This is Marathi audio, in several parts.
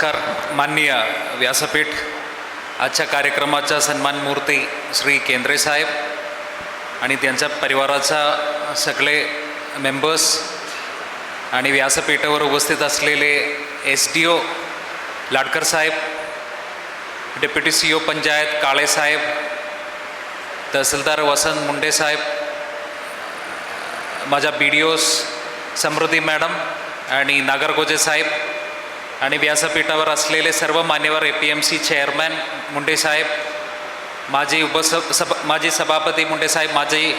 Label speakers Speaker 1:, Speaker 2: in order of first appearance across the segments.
Speaker 1: नमस्कार माननीय व्यासपीठ आजच्या कार्यक्रमाच्या सन्मान मूर्ती श्री केंद्रे साहेब आणि त्यांच्या परिवाराचा सगळे मेंबर्स आणि व्यासपीठावर उपस्थित असलेले एस डी ओ लाडकर साहेब deputy C O panchayat Kale साहेब तहसीलदार वसंत मुंडे साहेब माझ्या बी डी ओस समृद्धी मॅडम आणि नागरगोजे साहेब आणि व्यासपीठावर असलेले सर्व मान्यवर A P M C chairman Munde साहेब माजी उपस सभ माजी सभापती मुंडेसाहेब माजी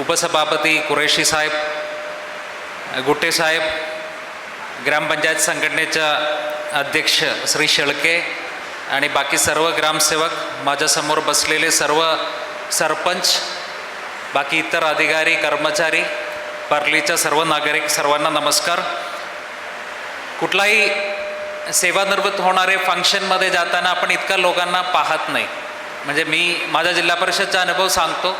Speaker 1: उपसभापती कुरेशी साहेब गुट्टेसाहेब ग्रामपंचायत संघटनेच्या अध्यक्ष श्री शेळके आणि बाकी सर्व ग्रामसेवक माझ्यासमोर बसलेले सर्व सरपंच बाकी इतर अधिकारी कर्मचारी पर्लीच्या सर्व नागरिक सर्वांना नमस्कार. कुठलाही सेवानिवृत्त होणारे फंक्शनमध्ये जाताना आपण इतक्या लोकांना पाहत नाही. म्हणजे मी माझ्या जिल्हा परिषदचा अनुभव सांगतो.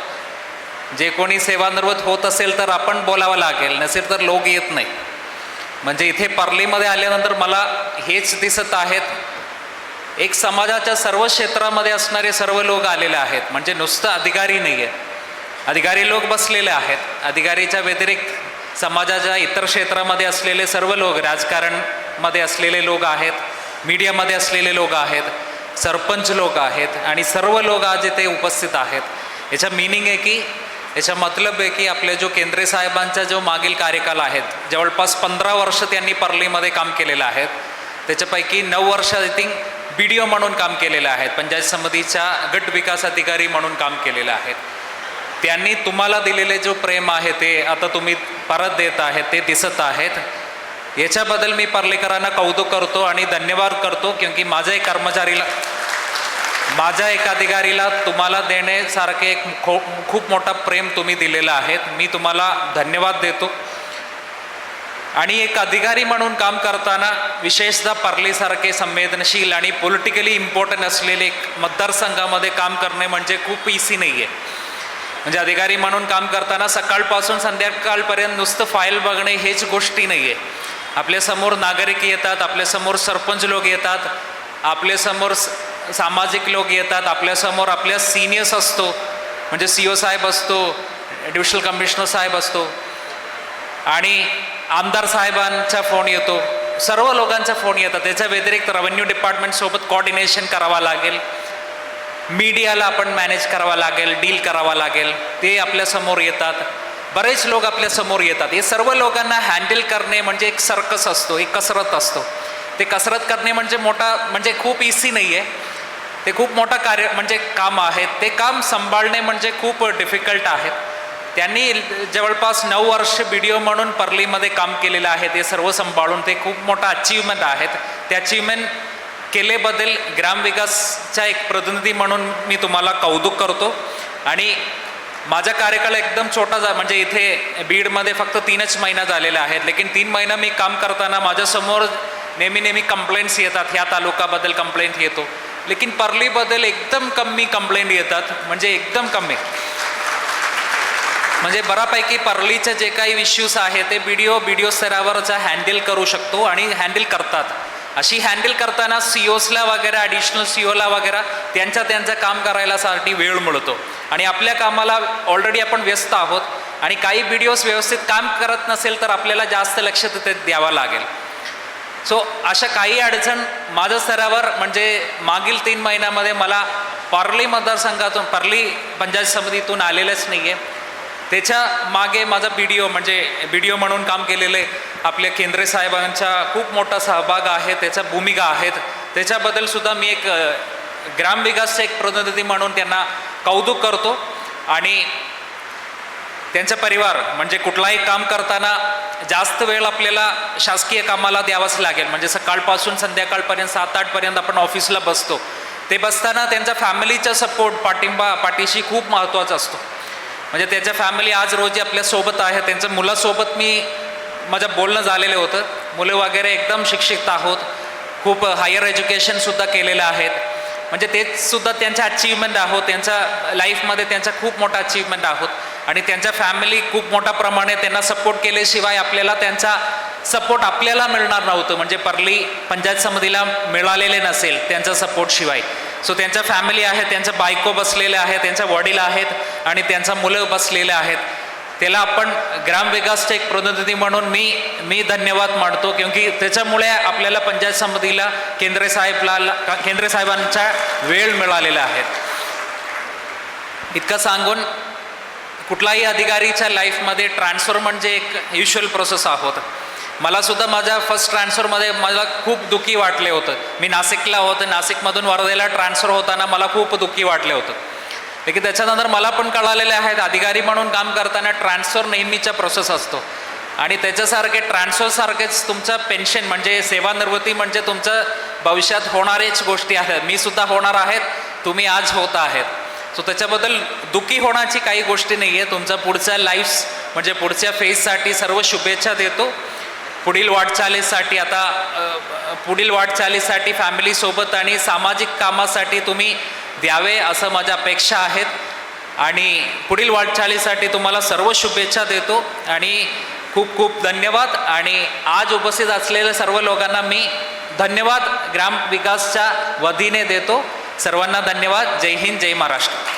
Speaker 1: जे कोणी सेवानिवृत्त होत असेल तर आपण बोलावं लागेल नसेल तर लोक येत नाही. म्हणजे इथे पर्लीमध्ये आल्यानंतर मला हेच दिसत आहेत. एक समाजाच्या सर्व क्षेत्रामध्ये असणारे सर्व लोक आलेले आहेत. म्हणजे नुसतं अधिकारी नाही आहे अधिकारी लोक बसलेले आहेत. अधिकारीच्या व्यतिरिक्त समाजाच्या इतर क्षेत्रामध्ये असलेले सर्व लोक राजकारण मध्ये असलेले लोक आहेत मीडियामध्ये असलेले लोक आहेत सरपंच लोक आहेत आणि सर्व लोक आज इथे उपस्थित आहेत. याचा मिनिंग आहे की याचा मतलब आहे की आपले जो केंद्रे साहेबांचा जो मागील कार्यकाल आहेत जवळपास पंधरा वर्ष त्यांनी पर्लीमध्ये काम केलेलं आहे त्याच्यापैकी नऊ वर्ष I think B D O म्हणून काम केलेलं आहेत पंचायत समितीच्या गट विकास अधिकारी म्हणून काम केलेलं आहे त्यांनी तुम्हाला दिलेले जो प्रेम आहे ते आता तुम्ही परत देत आहेत ते दिसत आहेत. याच्याबद्दल मी पर्लेकरांना कौतुक करतो आणि धन्यवाद करतो क्योंकि माझ्या एक कर्मचारीला माझ्या एक अधिकारीला तुम्हाला देण्यासारखे एक खो खूप मोठा प्रेम तुम्ही दिलेला आहे. मी तुम्हाला धन्यवाद देतो. आणि एक अधिकारी म्हणून काम करताना विशेषतः पर्लीसारखे संवेदनशील आणि पॉलिटिकली इम्पॉर्टंट असलेले एक मतदारसंघामध्ये काम करणे म्हणजे खूप इसी नाही आहे म्हणजे अधिकारी म्हणून काम करताना सकाळपासून संध्याकाळपर्यंत नुसतं फाईल बघणे हेच गोष्टी नाही आहे आपल्यासमोर नागरिक येतात आपल्यासमोर सरपंच लोक येतात आपल्यासमोर स- सामाजिक लोक येतात आपल्यासमोर आपल्या सिनियर्स असतो म्हणजे सी ओ साहेब असतो ॲडिशनल कमिशनर साहेब असतो आणि आमदार साहेबांचा फोन येतो सर्व लोकांचा फोन येतात. त्याच्या व्यतिरिक्त रेव्हेन्यू डिपार्टमेंटसोबत कॉर्डिनेशन करावा लागेल मीडियाला आपण मॅनेज करावा लागेल डील करावा लागेल ते आपल्यासमोर येतात. बरेच लोक आपल्यासमोर येतात. हे सर्व लोकांना हँडल करणे म्हणजे एक सर्कस असतो एक कसरत असतो. ते कसरत करणे म्हणजे मोठा म्हणजे खूप इसी नाही आहे ते खूप मोठं कार्य म्हणजे काम आहे. ते काम सांभाळणे म्हणजे खूप डिफिकल्ट आहे. त्यांनी जवळपास नऊ वर्ष बी डी ओ म्हणून परलीमध्ये काम केलेलं आहे. ते सर्व सांभाळून ते खूप मोठं अचीवमेंट आहेत. ते अचीवमेंट केलेबद्दल ग्रामविकासचा एक प्रतिनिधी म्हणून मी तुम्हाला कौतुक करतो. आणि माझा कार्यकाळ एकदम छोटा जा म्हणजे इथे बीडमध्ये फक्त तीनच महिना झालेला आहेत. लेकिन तीन महिना मी काम करताना माझ्यासमोर नेहमी नेहमी कंप्लेंट्स येतात. ह्या तालुकाबद्दल कंप्लेंट येतो. लेकिन पर्लीबद्दल एकदम कमी कंप्लेंट येतात. म्हणजे एकदम कमी. म्हणजे बऱ्यापैकी पर्लीचे जे काही इश्यूज आहे ते B D O B D O स्तरावरचा हँडल करू शकतो आणि हँडल करतात. अशी हँडल करताना सी ओसला वगैरे ॲडिशनल सी ओला वगैरे त्यांच्या त्यांचं काम करायलासाठी वेळ मिळतो. आणि आपल्या कामाला ऑलरेडी आपण व्यस्त आहोत आणि काही व्हिडिओज व्यवस्थित काम करत नसेल तर आपल्याला जास्त लक्ष तिथे द्यावं लागेल. सो अशा काही अडचण माझ्या स्तरावर म्हणजे मागील तीन महिन्यामध्ये मला पार्ली मतदारसंघातून पार्ली पंचायत समितीतून आलेलंच नाही आहे त्याच्यामागे माझा बी डी ओ म्हणजे बी डी ओ म्हणून काम केलेले आपल्या केंद्रे साहेबांचा खूप मोठा सहभाग आहे त्याच्या भूमिका आहेत. त्याच्याबद्दलसुद्धा मी एक अ, ग्रामविकासचे एक प्रतिनिधी म्हणून त्यांना कौतुक करतो. आणि त्यांचा परिवार म्हणजे कुठलाही काम करताना जास्त वेळ आपल्याला शासकीय कामाला द्यावाच लागेल. म्हणजे सकाळपासून संध्याकाळपर्यंत सात आठपर्यंत आपण ऑफिसला बसतो. ते बसताना त्यांचा फॅमिलीचा सपोर्ट पाठिंबा पाठीशी खूप महत्त्वाचा असतो. म्हणजे त्याच्या फॅमिली आज रोजी आपल्यासोबत आहे त्यांच्या मुलासोबत मी माझं बोलणं झालेलं होतं. मुलं वगैरे एकदम शिक्षित आहोत. खूप हायर एज्युकेशनसुद्धा केलेलं आहेत. म्हणजे तेचसुद्धा त्यांच्या अचीवमेंट आहोत. त्यांच्या लाईफमध्ये त्यांचा खूप मोठा अचीवमेंट आहोत. आणि त्यांच्या फॅमिली खूप मोठ्या प्रमाणे त्यांना सपोर्ट केल्याशिवाय आपल्याला त्यांचा सपोर्ट आपल्याला मिळणार नव्हतं. म्हणजे परली पंचायत समितीला मिळालेले नसेल त्यांचा सपोर्टशिवाय सो त्यांच्या फॅमिली आहे त्यांच्या बायको बसलेले आहे त्यांच्या वडील आहेत आणि त्यांचा मुलं बसलेले आहेत. त्याला आपण ग्रामविकासचे एक प्रतिनिधी म्हणून मी मी धन्यवाद मानतो क्योंकि त्याच्यामुळे आपल्याला पंचायत समितीला केंद्रे साहेबला केंद्रे साहेबांचा वेळ मिळालेला आहे. इतकं सांगून कुठलाही अधिकारीच्या लाईफमध्ये ट्रान्सफर म्हणजे एक युशुअल प्रोसेस आहोत. मला सुद्धा माझ्या फर्स्ट ट्रान्सफरमध्ये मला खूप दुःखी वाटले होतं. मी नाशिकला होतं नाशिकमधून वर्धेला ट्रान्सफर होताना मला खूप दुःखी वाटले होतं. लेकिन त्याच्यानंतर मला पण कळालेले आहेत अधिकारी म्हणून काम करताना ट्रान्सफर नेहमीचा प्रोसेस असतो. आणि त्याच्यासारखे ट्रान्सफरसारखेच तुमचं पेन्शन म्हणजे सेवानिवृत्ती म्हणजे तुमचं भविष्यात होणारेच गोष्टी आहेत. मी सुद्धा होणार आहेत तुम्ही आज होत आहेत. सो त्याच्याबद्दल दुःखी होण्याची काही गोष्टी नाही आहे तुमचा पुढच्या लाईफ म्हणजे पुढच्या फेजसाठी सर्व शुभेच्छा देतो. पुढील वाटचालीसाठी आता पुढील वाटचालीसाठी फॅमिलीसोबत आणि सामाजिक कामासाठी तुम्ही द्यावे असं माझ्या अपेक्षा आहेत. आणि पुढील वाटचालीसाठी तुम्हाला सर्व शुभेच्छा देतो आणि खूप खूप धन्यवाद. आणि आज उपस्थित असलेल्या सर्व लोकांना मी धन्यवाद. ग्रामविकासच्या वतीने देतो. सर्वांना धन्यवाद. जय हिंद जय महाराष्ट्र.